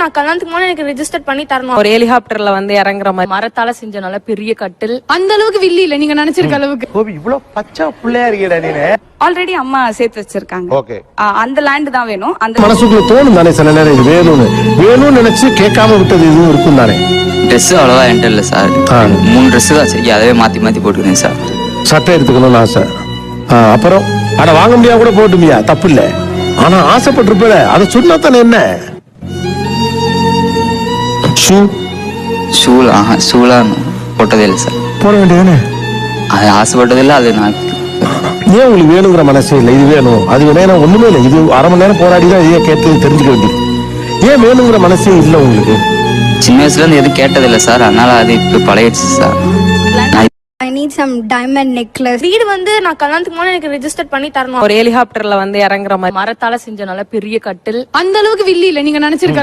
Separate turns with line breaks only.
நான் கல்யாணத்துக்கு முன்னாடி எனக்கு ரெஜிஸ்டர் பண்ணி தரணும்.
ஒரு ஹெலிகாப்டர்ல வந்து இறங்குற மாதிரி.
மரத்தால செஞ்ச நல்ல பெரிய கட்டில்.
அந்த அளவுக்கு வில்லி இல்ல நீங்க நினைச்சிருக்க அளவுக்கு.
கோபி இவ்வளவு பச்சை பிள்ளையா இருக்கீடா நீனு?
ஆல்ரெடி அம்மா சேர்த்து வச்சிருக்காங்க.
ஓகே.
அந்த லேண்ட் தான் வேணும். அந்த
மனசுக்குள்ள தோணும் தானே சில நேரம் இது வேணும்னு. வேணும்னு நினைச்சு கேட்காம விட்டது இதுவும் இருக்கும் தானே?
ட்ரெஸ் அவ்வளோவா என்கிட்ட இல்லை சார். மூணு ட்ரெஸ் தான் சரி. அதவே மாற்றி மாற்றி போட்டுக்கிறேன் சார்
சட்டை எடுத்துக்கணும்னு ஆசை. அப்புறம் அட வாங்க முடியாது கூட போட்டுமியா? தப்பு இல்ல. ஆனா ஆசைப்பட்டிருப்பல. அதை சொன்னா தானே என்ன? ஷூ
ஷூல ஆஹா ஷூலாம் போட்டதே இல்லை சார்.
போட வேண்டியதானே
அது ஆசைப்பட்டதில்லை அது நான்
ஏன் உங்களுக்கு வேணுங்கிற மனசே இல்லை? இது வேணும். அது வேணும். ஏன்னா ஒண்ணுமே இல்லை. இது அரை மணி நேரம் போராடி தான் இதையே கேட்டு தெரிஞ்சுக்க வேண்டியது. ஏன் வேணுங்கிற மனசே இல்லை உங்களுக்கு?
சின்ன வயசுலேருந்து எதுவும் கேட்டதில்லை சார். அதனால அது இப்போ பழகிடுச்சு சார். நான்
I need some diamond necklace வீடு வந்து நான் கல்யாணத்துக்கு முன்னாடி எனக்கு ரெஜிஸ்டர் பண்ணி தரணும்.
ஒரு ஹெலிகாப்டர்ல வந்து இறங்குற மாதிரி.
மரத்தால செஞ்ச நல்ல பெரிய கட்டில்.
அந்த அளவுக்கு வில்லி இல்ல. நீங்க நினைச்சிருக்க